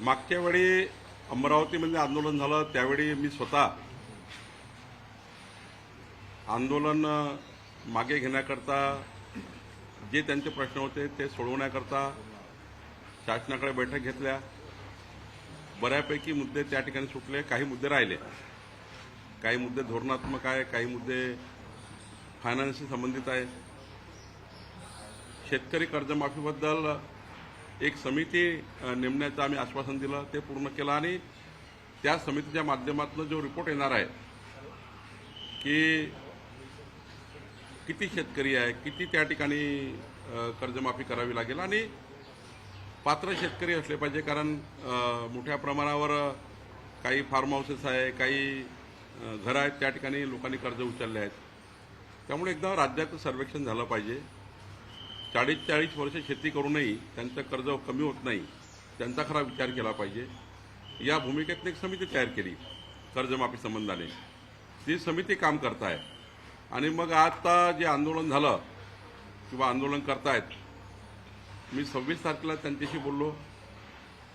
मागच्या वेळी अमरावतीमध्ये आंदोलन झालं त्यावेळी मी स्वतः आंदोलन मागे घेण्याकरता जे त्यांचे प्रश्न होते ते सोडवण्याकरता शासनाकडे बैठक घेतल्या. बऱ्यापैकी मुद्दे त्या ठिकाणी सुटले काही मुद्दे राहिले. काही मुद्दे धोरणात्मक आहे काही मुद्दे फायनान्सशी संबंधित आहे. शेतकरी कर्जमाफीबद्दल एक समिती नेमण्याचं आम्ही आश्वासन दिलं ते पूर्ण केलं आणि त्या समितीच्या माध्यमातून जो रिपोर्ट येणार आहे की किती शेतकरी आहे किती त्या ठिकाणी कर्जमाफी करावी लागेल आणि पात्र शेतकरी असले पाहिजे कारण मोठ्या प्रमाणावर काही फार्म हाऊसेस आहे काही घरं आहेत त्या ठिकाणी लोकांनी कर्ज उचलले आहेत. त्यामुळे एकदा राज्याचं सर्वेक्षण झालं पाहिजे. चाळीस चाळीस वर्ष शेती करूनही त्यांचं कर्ज कमी होत नाही त्यांचा खरा विचार केला पाहिजे. या भूमिकेतनं एक समिती तयार केली कर्जमाफी संबंधाने. ती समिती काम करताय आणि मग आता जे आंदोलन झालं किंवा आंदोलन करतायत मी सव्वीस तारखेला त्यांच्याशी बोललो.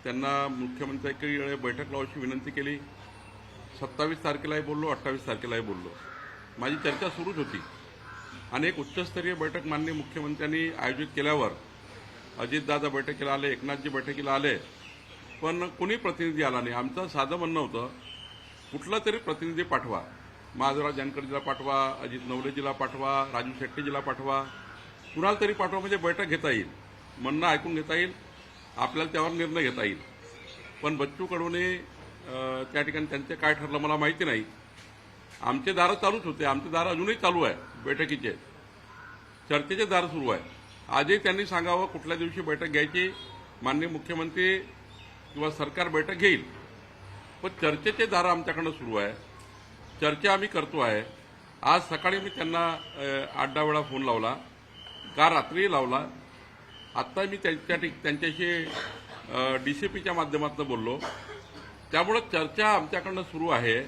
त्यांना मुख्यमंत्र्यांकडे वेळे बैठक लावायची विनंती केली. सत्तावीस तारखेलाही बोललो अठ्ठावीस तारखेलाही बोललो. माझी चर्चा सुरूच होती. आणि एक उच्चस्तरीय बैठक माननीय मुख्यमंत्र्यांनी आयोजित केल्यावर अजितदादा बैठकीला आले एकनाथजी बैठकीला आले पण कुणी प्रतिनिधी आला नाही. आमचं साधं म्हणणं होतं कुठला तरी प्रतिनिधी पाठवा. महादेवराव जानकरजीला पाठवा अजित नवलेजीला पाठवा राजू शेट्टीजीला पाठवा. कुणाला तरी पाठवा म्हणजे बैठक घेता येईल. म्हणणं ऐकून घेता येईल. आपल्याला त्यावर निर्णय घेता येईल. पण बच्चू कडूने त्या ठिकाणी त्यांचं काय ठरलं मला माहिती नाही. आमचे दारं चालूच होते. आमचे दारं अजूनही चालू आहे बैठकीचे चर्चेचे दार सुरू आहे आजही त्यांनी सांगावं कुठल्या दिवशी बैठक घ्यायची माननीय मुख्यमंत्री किंवा सरकार बैठक घेईल. पण चर्चेचे दार आमच्याकडनं सुरू आहे चर्चा आम्ही करतो आहे. आज सकाळी मी त्यांना आठ दहा वेळा फोन लावला. का रात्रीही लावला? आत्ता मी त्यांच्या ठिक- त्यांच्याशी डी सी पीच्या माध्यमातून बोललो. त्यामुळं चर्चा आमच्याकडनं सुरू आहे.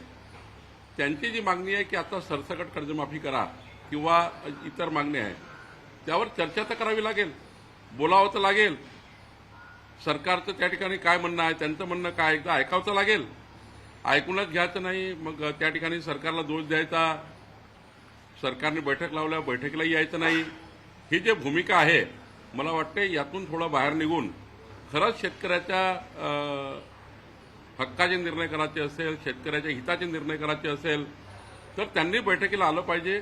त्यांची जी मागणी आहे की आता सरसकट कर्जमाफी करा. किंवा इतर मागणी आहे. त्यावर चर्चा तर करावी लागेल. बोलावं तर लागेल. सरकारचं त्या ठिकाणी काय म्हणणं आहे त्यांचं म्हणणं काय एकदा ऐकावं तर लागेल. ऐकूनच घ्यायचं नाही मग त्या ठिकाणी सरकारला दोष द्यायचा. सरकारने बैठक लावल्या बैठकीला यायचं नाही. ही जी भूमिका आहे मला वाटते यातून थोडं बाहेर निघून खरंच शेतकऱ्याच्या हक्काचे निर्णय करायचे असेल शेतकऱ्याच्या हिताचे निर्णय करायचे असेल तर त्यांनी बैठकीला आलं पाहिजे.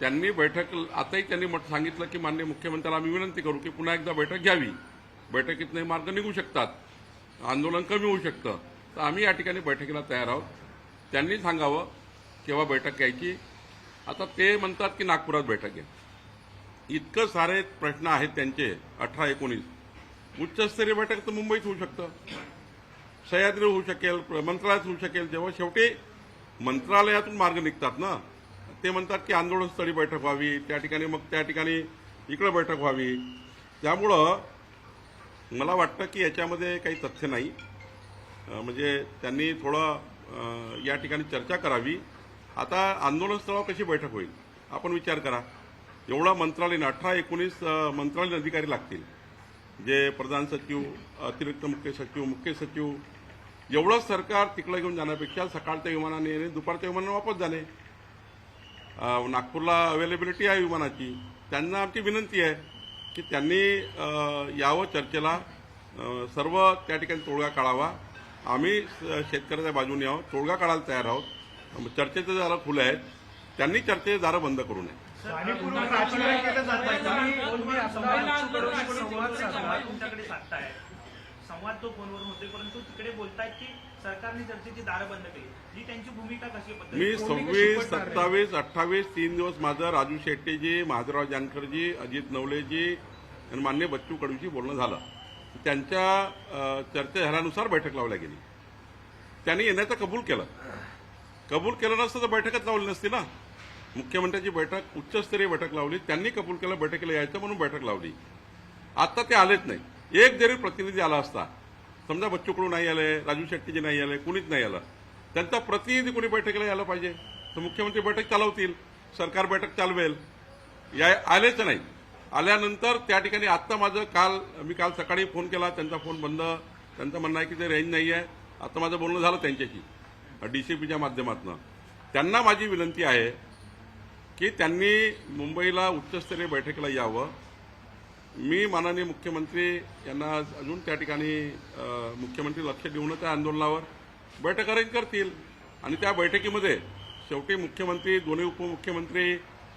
त्यांनी बैठक आताही त्यांनी सांगितलं की माननीय मुख्यमंत्र्याला आम्ही विनंती करू की पुन्हा एकदा बैठक घ्यावी. बैठकीतनंही मार्ग निघू शकतात. आंदोलन कमी होऊ शकतं. तर आम्ही या ठिकाणी बैठकीला तयार आहोत. त्यांनी सांगावं केव्हा बैठक घ्यायची. आता ते म्हणतात की नागपुरात बैठक घ्या इतकं सारे प्रश्न आहेत त्यांचे अठरा एकोणीस. उच्चस्तरीय बैठक तर मुंबईत होऊ शकतं. सह्याद्री होऊ शकेल मंत्रालयात होऊ शकेल. जेव्हा शेवटी मंत्रालयातून मार्ग निघतात ना ते म्हणतात की आंदोलनस्थळी बैठक व्हावी त्या ठिकाणी मग त्या ठिकाणी इकडं बैठक व्हावी. त्यामुळं मला वाटतं की याच्यामध्ये काही तथ्य नाही. म्हणजे त्यांनी थोडं या ठिकाणी चर्चा करावी. आता आंदोलनस्थळावर कशी बैठक होईल? आपण विचार करा. एवढा मंत्रालयीन अठरा एकोणीस मंत्रालयीन अधिकारी लागतील. जे प्रधान सचिव अतिरिक्त मुख्य सचिव मुख्य सचिव. एवढं सरकार तिकडं घेऊन जाण्यापेक्षा सकाळच्या विमानाने येणे दुपारच्या विमानाने वापस जाणे. नागपूरला अवेलेबिलिटी आहे विमानाची. त्यांना आमची विनंती आहे की त्यांनी यावं चर्चेला सर्व त्या ठिकाणी तोडगा काढावा. आम्ही शेतकऱ्याच्या बाजूने आहोत तोडगा काढायला तयार आहोत. चर्चेचे दारं खुले आहेत. त्यांनी चर्चेचे दारं बंद करू नये. संवाद तो फोनवर होते परंतु तिकडे बोलतायत की सरकारने चर्चेची दारं बंद केली. ही त्यांची भूमिका कशी आहे मी पद्धती? सव्वीस सत्तावीस अठ्ठावीस तीन दिवस माझं राजू शेट्टीजी महादेवराव जानकरजी अजित नवलेजी आणि मान्य बच्चू कडूची बोलणं झालं. त्यांच्या अ, चर्चा झाल्यानुसार बैठक लावल्या गेली. त्यांनी येण्याचं कबूल केलं. कबूल केलं नसतं तर बैठकच लावली नसती ना. मुख्यमंत्र्यांची बैठक उच्चस्तरीय बैठक लावली. त्यांनी कबूल केलं बैठकीला यायचं म्हणून बैठक लावली. आता ते आलेच नाही. एक जरी प्रतिनिधी आला असता समजा बच्चू कडू नाही आले राजू शेट्टीजी नाही आले कुणीच नाही आलं त्यांचा प्रतिनिधी कोणी बैठकीला यायला पाहिजे? तर मुख्यमंत्री बैठक चालवतील सरकार बैठक चालवेल. या आलेच नाही. आल्यानंतर त्या ठिकाणी आत्ता माझं काल मी काल सकाळी फोन केला त्यांचा फोन बंद त्यांचं म्हणणं आहे की ते रेंज नाही आहे आता माझं बोलणं झालं त्यांच्याशी डी सी पीच्या माध्यमातून. त्यांना माझी विनंती आहे की त्यांनी मुंबईला उच्चस्तरीय बैठकीला यावं. मी माननीय मुख्यमंत्री यांना अजून त्या ठिकाणी मुख्यमंत्री लक्ष देऊन त्या आंदोलनावर बैठक अरेंज करतील. आणि त्या बैठकीमध्ये शेवटी मुख्यमंत्री दोन्ही उपमुख्यमंत्री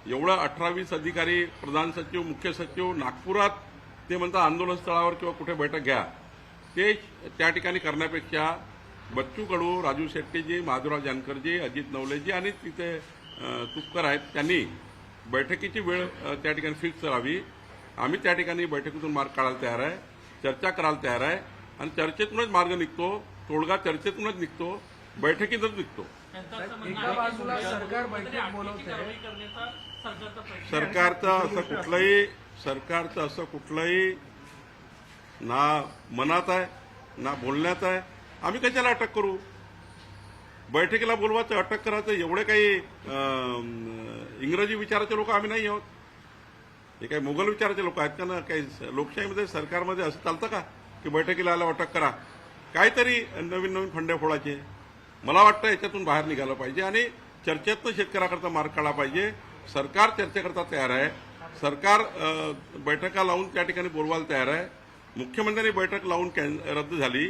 एवढं अठरावीस अधिकारी प्रधान सचिव मुख्य सचिव नागपुरात ते म्हणतात आंदोलन स्थळावर किंवा कुठे बैठक घ्या. ते त्या ठिकाणी करण्यापेक्षा बच्चू कडू राजू शेट्टीजी माधुराव जानकरजी अजित नवलेजी आणि तिथे तुपकर आहेत त्यांनी बैठकीची वेळ त्या ठिकाणी फिक्स करावी. आम्ही त्या ठिकाणी बैठकीतून मार्ग काढायला तयार आहे चर्चा करायला तयार आहे आणि चर्चेतूनच मार्ग निघतो तोडगा चर्चेतूनच निघतो बैठकीतच निघतो. सरकारचा असं कुठलंही सरकारचं असं कुठलंही ना मनात आहे ना बोलण्यात आहे. आम्ही कशाला अटक करू? बैठकीला बोलवायचं अटक करायचं एवढे काही इंग्रजी विचाराचे लोक आम्ही नाही आहोत. हे काही मुघल विचाराचे लोक आहेत का ना? काही लोकशाहीमध्ये सरकारमध्ये असं चालतं का? की बैठकीला आल्यावर अटक करा. काहीतरी नवीन नवीन फंडे फोडायचे. मला वाटतं याच्यातून बाहेर निघालं पाहिजे आणि चर्चेतनं शेतकऱ्याकरता मार्ग काढला पाहिजे. सरकार चर्चेकरता तयार आहे. सरकार बैठका लावून त्या ठिकाणी बोलवायला तयार आहे. मुख्यमंत्र्यांनी बैठक लावून कॅन रद्द झाली.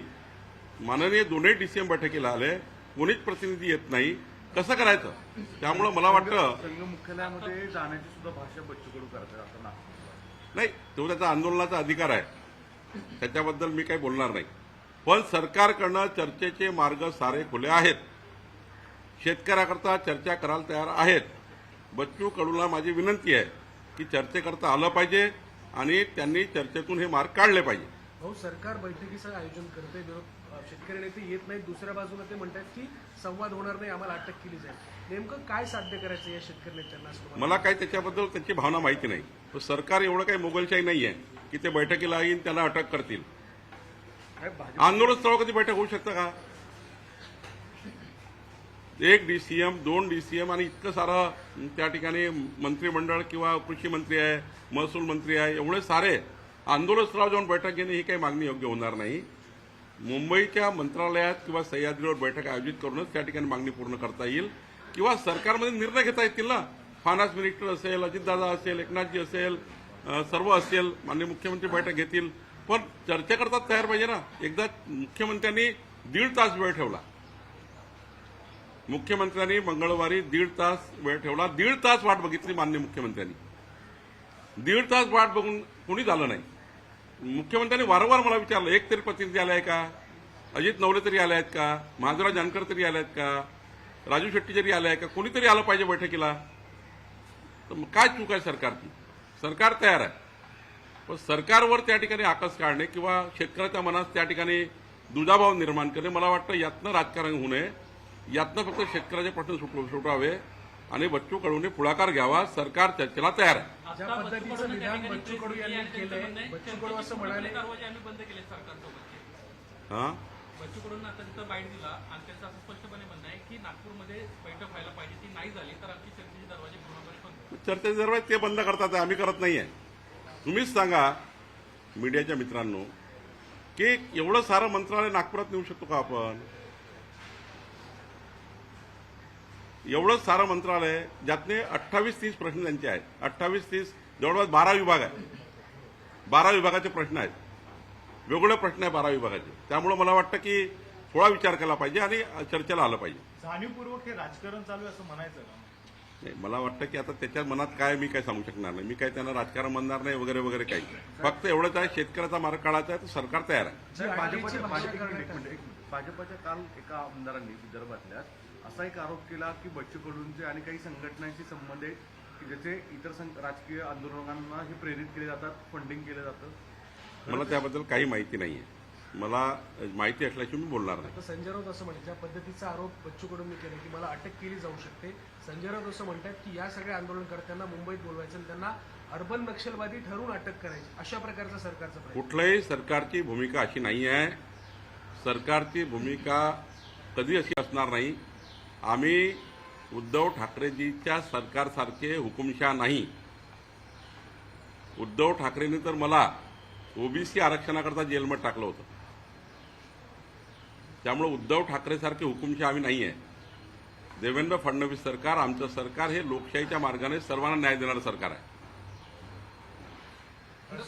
माननीय दोन्ही डीसीएम बैठकीला आले. कोणीच प्रतिनिधी येत नाही. कसं करायचं? त्यामुळं मला वाटतं संघ मुख्यालयामध्ये जाण्याची सुद्धा भाषा बच्चू कडू करतात असं नागपूर नाही तो त्याचा आंदोलनाचा अधिकार आहे. त्याच्याबद्दल मी काही बोलणार नाही. पण सरकारकडनं चर्चेचे मार्ग सारे खुले आहेत. शेतकऱ्याकरता चर्चा करायला तयार आहेत. बच्चू कडूला माझी विनंती आहे की चर्चेकरता आलं पाहिजे आणि त्यांनी चर्चेतून हे मार्ग काढले पाहिजे. भाऊ सरकार बैठकीचं आयोजन करते विरोध शेतकरी नेते येत नाहीत. दुसऱ्या बाजूला ते म्हणतात की संवाद होणार नाही आम्हाला अटक केली जाईल. नेमकं काय साध्य करायचं या शेतकरी नेत्यांना मला काही त्याच्याबद्दल त्याची भावना माहिती नाही. पण सरकार एवढं काही मोगलशाही नाही आहे की ते बैठकीला येईन त्यांना अटक करतील. काय आंदोलन स्थळावर कधी बैठक होऊ शकतं का? एक डीसीएम दोन डीसीएम आणि इतकं सारं त्या ठिकाणी मंत्रिमंडळ किंवा कृषी मंत्री आहे महसूल मंत्री आहे एवढे सारे आंदोलन स्थळावर जाऊन बैठक घेणे ही काही मागणी योग्य होणार नाही. मुंबईच्या मंत्रालयात किंवा सह्याद्रीवर बैठक आयोजित करूनच त्या ठिकाणी मागणी पूर्ण करता येईल. किंवा सरकारमध्ये निर्णय घेता येतील ना? फायनान्स मिनिस्टर असेल अजितदादा असेल एकनाथजी असेल सर्व असेल माननीय मुख्यमंत्री बैठक घेतील. पण चर्चा करतात तयार पाहिजे ना? एकदा मुख्यमंत्र्यांनी दीड तास वेळ ठेवला. मुख्यमंत्र्यांनी मंगळवारी दीड तास वेळ ठेवला. दीड तास वाट बघितली माननीय मुख्यमंत्र्यांनी. दीड तास वाट बघून कोणी झालं नाही. मुख्यमंत्र्यांनी वारंवार मला विचारलं एक तरी प्रतिनिधी आलाय का? अजित नवले तरी आले आहेत का? महाजराव जानकर तरी आले आहेत का? राजू शेट्टी जरी आले आहे का? कोणीतरी आलं पाहिजे बैठकीला? तर मग काय चूक आहे सरकारची? सरकार तयार आहे. पण सरकारवर त्या ठिकाणी आकस काढणे किंवा शेतकऱ्याच्या मनात त्या ठिकाणी दुजाभाव निर्माण करणे मला वाटतं यातनं राजकारण होऊ नये. यातनं फक्त शेतकऱ्याचे प्रश्न सुट सुटवावे आणि बच्चू कडूने पुढाकार घ्यावा. सरकार चर्चेला तयार आहे. ज्या आता पद्धतीचं बच्चू कडूंना विधान त्या ठिकाणी बच्चू कडू केली यांनी आणि त्यांचं केलंय, म्हणणं आहे, बच्चू कडू असं चर्चेचे म्हणाले- दरवाजे आम्ही बंद केले सरकारसोबत हां? बच्चू कडूंना आता तिथं बाईट दिला आणि त्यांचं असं स्पष्टपणे म्हणणं आहे की नागपूरमध्ये बैठक व्हायला पाहिजे ती नाही झाली तर आमची चर्चेचे दरवाजे पूर्णपणे बंद चर्चेचे दरवाजे ते बंद करतात आम्ही करत नाहीये. तुम्हीच सांगा मीडियाच्या मित्रांनो की एवढं सारं मंत्रालय नागपुरात नेऊ शकतो का आपण? एवढं सारं मंत्रालय ज्यातने अठ्ठावीस तीस प्रश्न त्यांचे आहेत. अठ्ठावीस तीस जवळपास बारा विभाग आहेत. बारा विभागाचे प्रश्न आहेत. वेगवेगळे प्रश्न आहे बारा विभागाचे. त्यामुळे मला वाटतं की थोडा विचार केला पाहिजे आणि चर्चेला आलं पाहिजे. जाणीवपूर्वक हे राजकारण चालू आहे असं म्हणायचं का? नाही मला वाटतं की आता त्याच्या मनात काय मी काय सांगू शकणार नाही. मी काय त्यांना राजकारण म्हणणार नाही वगैरे वगैरे काही. फक्त एवढंच आहे शेतकऱ्याचा मार्ग काढायचा आहे तर सरकार तयार आहे. भाजपच्या काल एका आमदारांनी विदर्भातल्या असा एक आरोप केला की बच्चू कडूंचे आणि काही संघटनांशी संबंध आहेत की ज्याचे इतर सं- राजकीय आंदोलनांना हे प्रेरित केले जातात फंडिंग केलं जातं. मला त्याबद्दल काही माहिती नाही आहे मला माहिती असल्याशिवाय मी बोलणार नाही. तर संजय राऊत असं म्हणतात ज्या पद्धतीचा आरोप बच्चू कडूंनी केला की मला अटक केली जाऊ शकते. संजय राऊत असं म्हणतात की या सगळ्या आंदोलनकर्त्यांना मुंबईत बोलवायचं आणि त्यांना अर्बन नक्षलवादी ठरवून अटक करायची अशा प्रकारचा सरकारचा प्रयत्न. कुठल्याही सरकारची भूमिका अशी नाही आहे सरकारची भूमिका कधी अशी असणार नाही आम्ही उद्धव ठाकरेजीच्या सरकारसारखे हुकुमशहा नाही. उद्धव ठाकरेंनी तर मला ओबीसी आरक्षणाकरता जेलमध्ये टाकलं होतं. त्यामुळे उद्धव ठाकरेसारखे हुकुमशाह आम्ही नाही आहे देवेंद्र फडणवीस सरकार आमचं सरकार हे लोकशाहीच्या मार्गाने सर्वांना न्याय देणारं सरकार आहे.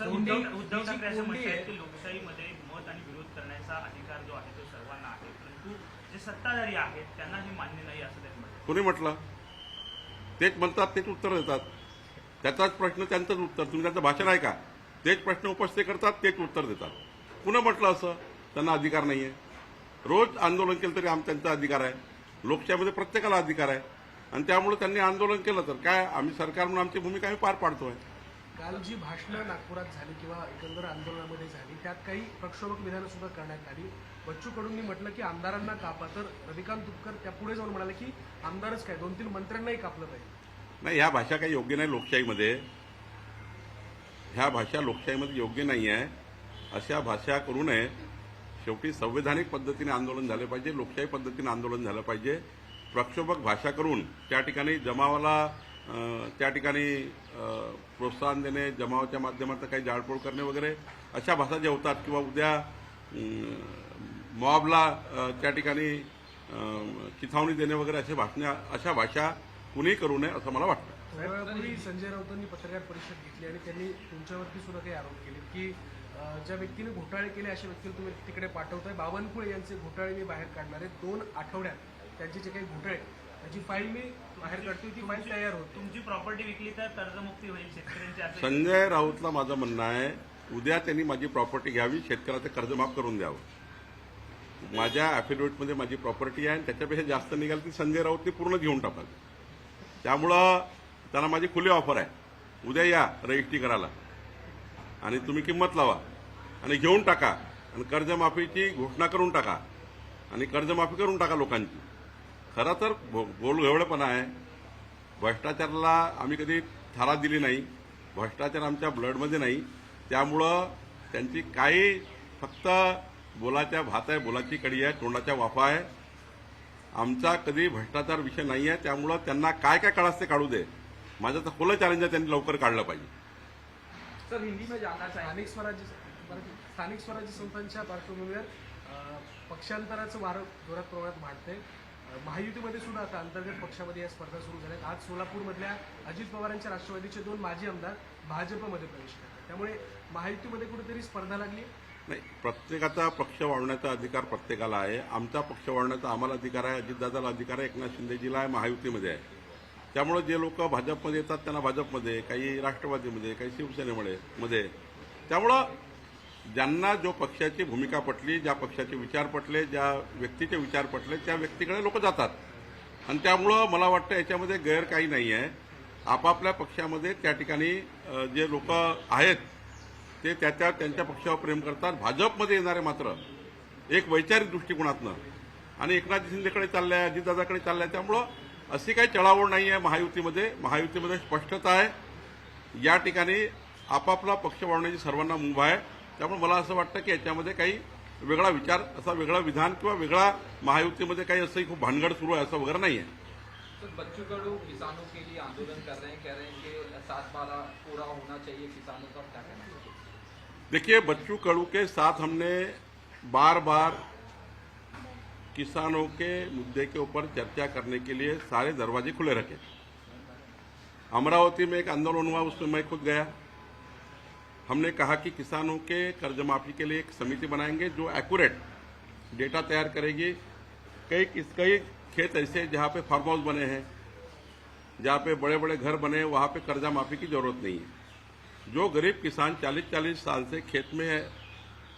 उद्धव ही ठाकरे असं म्हणतात की लोकशाहीमध्ये मत आणि विरोध करण्याचा अधिकार जो आहे तो सर्वांना आहे परंतु जे सत्ताधारी आहेत त्यांना हे मान्य नाही असं त्यांनी म्हटलं. कोणी म्हटलं? तेच म्हणतात तेच उत्तर देतात. त्याचाच प्रश्न त्यांचंच उत्तर. तुम्ही त्यांचं भाषण आहे का तेच प्रश्न उपस्थित करतात तेच उत्तर देतात. पुन्हा म्हटलं असं त्यांना अधिकार नाही आहे रोज आंदोलन केलं तरी आम त्यांचा अधिकार आहे. लोकशाहीमध्ये प्रत्येकाला अधिकार आहे. आणि त्यामुळे त्यांनी आंदोलन केलं तर काय? आम्ही सरकार म्हणून आमची भूमिका आम्ही पार पाडतो आहे काल जी भाषणं नागपुरात झाली किंवा एकंदर आंदोलनामध्ये झाली त्यात काही प्रक्षोभक विधानं सुद्धा करण्यात आली. बच्चू कडूंनी म्हटलं की आमदारांना कापा. तर रविकांत तुपकर त्या पुढे जाऊन म्हणाले की आमदारच काय? दोन तीन मंत्र्यांनाही कापलं पाहिजे. नाही ह्या भाषा काही योग्य नाही लोकशाहीमध्ये. ह्या भाषा लोकशाहीमध्ये योग्य नाही आहे. अशा भाषा करू नये. शेवटी संवैधानिक पद्धतीने आंदोलन झालं पाहिजे लोकशाही पद्धतीने आंदोलन झालं पाहिजे. प्रक्षोभक भाषा करून त्या ठिकाणी जमावाला त्या ठिकाणी प्रोत्साहन देणे जमावाच्या माध्यमातून काही जाळपोळ करणे वगैरे अशा भाषा ज्या होतात किंवा उद्या मॉबला त्या ठिकाणी चिथावणी देणे वगैरे अशा भाषणे अशा भाषा कुणीही करू नये असं मला वाटतं. संजय राऊतांनी पत्रकार परिषद घेतली आणि त्यांनी तुमच्यावरती सुद्धा काही आरोप केले की ज्या व्यक्तीने घोटाळे केले अशा व्यक्तीला तुम्ही तिकडे पाठवताय. बावनकुळे यांचे घोटाळे मी बाहेर काढणार आहे. दोन आठवड्यात त्यांचे जे काही घोटाळे त्याची फाईल मी बाहेर काढतोय ती फाईल तयार होती. तुमची प्रॉपर्टी विकली तर कर्जमुक्ती होईल शेतकऱ्यांची असं संजय राऊतला माझं म्हणणं आहे उद्या त्यांनी माझी प्रॉपर्टी घ्यावी शेतकऱ्याचं कर्ज माफ करून द्यावं. माझ्या ॲफिडेव्हिटमध्ये माझी प्रॉपर्टी आहे आणि त्याच्यापेक्षा जास्त निघाल ती संजय राऊतने पूर्ण घेऊन टाकावी त्यामुळं त्यांना माझी खुली ऑफर आहे. उद्या या रजिस्ट्री करायला. आणि तुम्ही किंमत लावा. आणि घेऊन टाका. आणि कर्जमाफीची घोषणा करून टाका. आणि कर्जमाफी करून टाका लोकांची. खरं तर गोलघवळेपणा आहे भ्रष्टाचाराला आम्ही कधी थारा दिली नाही भ्रष्टाचार आमच्या ब्लडमध्ये नाही त्यामुळं त्यांची काही फक्त बोलाच्या भात आहे बोलाची कडी आहे तोंडाच्या वाफा आहे. आमचा कधी भ्रष्टाचार विषय नाही आहे त्यामुळं त्यांना काय काय काढास ते काढू दे माझं तर खुलं चॅलेंज आहे त्यांनी लवकर काढलं पाहिजे. सर हिंदी स्थानिक स्वराज्य स्थानिक स्वराज्य संस्थांच्या पार्श्वभूमीवर पक्षांतराचं वारं जोरात प्रमाणात वाढतंय. महायुतीमध्ये सुद्धा आता अंतर्गत पक्षामध्ये या स्पर्धा सुरू झाल्यात. आज सोलापूरमधल्या अजित पवारांच्या राष्ट्रवादीचे दोन माजी आमदार भाजपमध्ये प्रवेश करतात. त्यामुळे महायुतीमध्ये कुठेतरी स्पर्धा लागली? नाही प्रत्येकाचा पक्ष वाढवण्याचा अधिकार प्रत्येकाला आहे. आमचा पक्ष वाढवण्याचा आम्हाला अधिकार आहे अजितदादाला अधिकार आहे एकनाथ शिंदेजीला आहे महायुतीमध्ये आहे. त्यामुळे जे लोक भाजपमध्ये येतात त्यांना भाजपमध्ये काही राष्ट्रवादीमध्ये काही शिवसेनेमध्ये मध्ये. त्यामुळं ज्यांना जो पक्षाची भूमिका पटली ज्या पक्षाचे विचार पटले ज्या व्यक्तीचे विचार पटले त्या व्यक्तीकडे लोक जातात. आणि त्यामुळं मला वाटतं याच्यामध्ये गैर काही नाही आहे. आपापल्या पक्षामध्ये त्या ठिकाणी जे लोक आहेत ते त्या त्या त्यांच्या पक्षावर प्रेम करतात. भाजपमध्ये येणारे मात्र एक वैचारिक दृष्टिकोनातनं आणि एकनाथ शिंदेकडे चाललंय अजितदादाकडे आहे त्यामुळं अशी काही चळावळ नाही आहे महायुतीमध्ये. महायुतीमध्ये स्पष्टता आहे. या ठिकाणी आपापला पक्ष वाढवण्याची सर्वांना मुभा आहे. त्यामुळे मला असं वाटतं की याच्यामध्ये काही वेगळा विचार असा वेगळा विधान किंवा वेगळा महायुतीमध्ये काही असंही खूप भानगड सुरू आहे असं वगैरे नाही आहे तो बच्चू कडू किसानों के लिए आंदोलन कर रहे हैं कह रहे हैं कि सात बारह पूरा होना चाहिए किसानों का क्या कहना चाहिए देखिए बच्चू कडू के साथ हमने बार बार किसानों के मुद्दे के ऊपर चर्चा करने के लिए सारे दरवाजे खुले रखे। अमरावती में एक आंदोलन हुआ उसमें मैं खुद गया। हमने कहा कि किसानों के कर्ज माफ़ी के लिए एक समिति बनाएँगे जो एक्यूरेट डेटा तैयार करेगी। कई किस कई खेत ऐसे जहाँ पे फार्म हाउस बने हैं जहाँ पे बड़े बड़े घर बने हैं वहाँ पे कर्जा माफ़ी की ज़रूरत नहीं है। जो गरीब किसान 40-40 साल से खेत में है,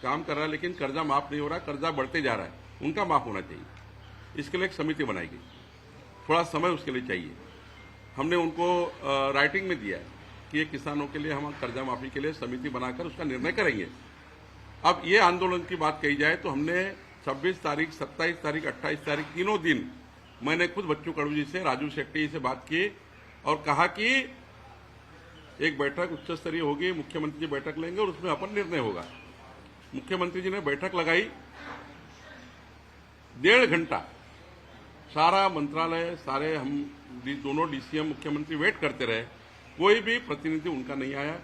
काम कर रहा है लेकिन कर्जा माफ़ नहीं हो रहा कर्जा बढ़ते जा रहा है उनका माफ़ होना चाहिए। इसके लिए एक समिति बनाई गई। थोड़ा समय उसके लिए चाहिए। हमने उनको राइटिंग में दिया है। कि ये किसानों के लिए, हम कर्जा माफ़ी के लिए समिति बनाकर उसका निर्णय करेंगे। अब ये आंदोलन की बात कही जाए तो हमने 26 तारीख 27 तारीख 28 तारीख, तीनों दिन मैंने खुद बच्चू कड़ू जी से, राजू शेट्टी जी से बात की और कहा कि एक बैठक उच्च स्तरीय होगी, मुख्यमंत्री जी बैठक लेंगे और उसमें अपन निर्णय होगा। मुख्यमंत्री जी ने बैठक लगाई। डेढ़ घंटा सारा मंत्रालय, सारे हम दोनों डीसीएम मुख्यमंत्री वेट करते रहे। कोई भी प्रतिनिधि उनका नहीं आया।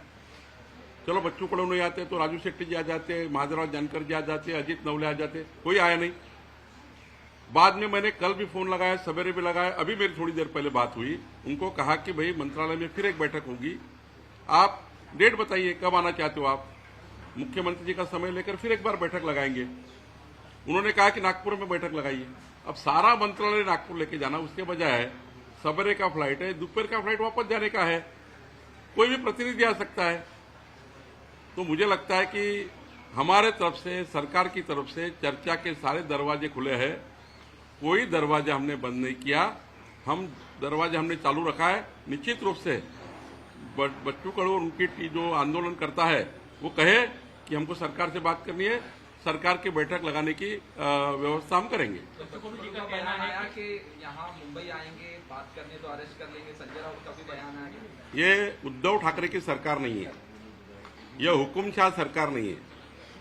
चलो, बच्चों कड़ो नहीं आते तो राजू शेट्टी जी आ जाते महादेवराव जानकर जी आ जाते अजीत नवले आ जाते कोई आया नहीं। बाद में मैंने कल भी फ़ोन लगाया, सवेरे भी लगाया, अभी मेरी थोड़ी देर पहले बात हुई। उनको कहा कि भाई, मंत्रालय में फिर एक बैठक होगी। आप डेट बताइए, कब आना चाहते हो आप? मुख्यमंत्री जी का समय लेकर फिर एक बार बैठक लगाएँगे। उन्होंने कहा कि नागपुर में बैठक लगाइए। अब सारा मंत्रालय नागपुर लेके जाना, उसके बजाय सवेरे का फ़्लाइट है, दोपहर का फ़्लाइट वापस जाने का है। कोई भी प्रतिनिधि आ सकता है। तो मुझे लगता है कि हमारे तरफ़ से, सरकार की तरफ़ से चर्चा के सारे दरवाजे खुले हैं। कोई दरवाज़ा हमने बंद नहीं किया। हम दरवाज़ा हमने चालू रखा है, निश्चित रूप से। बच्चू कड़ू उनकी जो आंदोलन करता है, वो कहे कि हमको सरकार से बात करनी है। सरकार की बैठक लगाने की व्यवस्था हम करेंगे। तो ये उद्धव ठाकरे की सरकार नहीं है। यह हुकुमशाह सरकार नहीं है।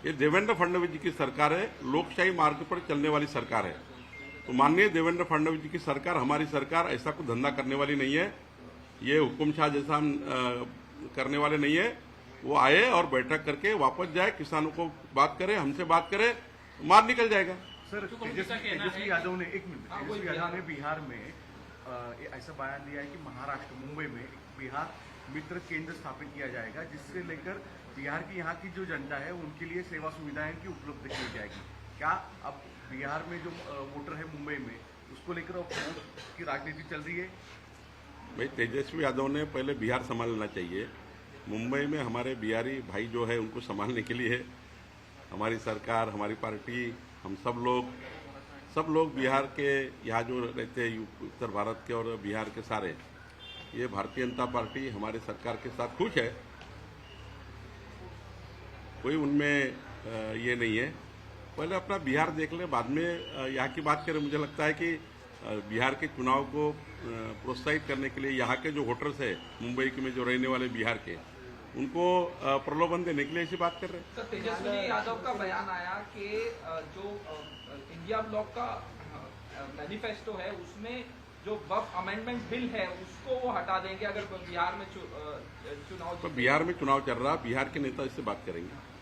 ये देवेंद्र फडणवीस जी की सरकार है। लोकशाही मार्ग पर चलने वाली सरकार है। तो माननीय देवेंद्र फडणवीस जी की सरकार हमारी सरकार ऐसा कोई धंधा करने वाली नहीं है। ये हुकुमशाह जैसा हम करने वाले नहीं है। वो आए और बैठक करके वापस जाए किसानों को बात करे हमसे बात करे मार निकल जाएगा। सर का तेजस्वी यादव ने एक मिनट हाँ, तेजस्वी यादव ने बिहार में ऐसा बयान दिया है कि महाराष्ट्र मुंबई में बिहार मित्र केंद्र स्थापित किया जाएगा जिससे लेकर बिहार की यहाँ की जो जनता है उनके लिए सेवा सुविधाएँ की उपलब्ध की जाएगी। क्या अब बिहार में जो वोटर है मुंबई में उसको लेकर अब वोट की राजनीति चल रही है? भाई तेजस्वी यादव ने पहले बिहार संभालना चाहिए। मुंबई में हमारे बिहारी भाई जो है, उनको संभालने के लिए हमारी सरकार, हमारी पार्टी, हम सब लोग सब लोग बिहार के यहाँ जो रहते हैं उत्तर भारत के और बिहार के सारे, ये भारतीय जनता पार्टी हमारे सरकार के साथ खुश है। कोई उनमें ये नहीं है। पहले अपना बिहार देख ले, बाद में यहाँ की बात करें, मुझे लगता है कि बिहार के चुनाव को प्रोत्साहित करने के लिए यहाँ के जो वोटर्स है, मुंबई के में जो रहने वाले बिहार के उनको प्रलोभन देने के लिए ऐसी बात कर रहे हैं। सर तेजस्वी यादव का बयान आया कि जो इंडिया ब्लॉक का मैनिफेस्टो है उसमें जो बफ अमेंडमेंट बिल है उसको वो हटा देंगे अगर बिहार में चुनाव तो बिहार में चुनाव चल रहा बिहार के नेता इससे बात करेंगे।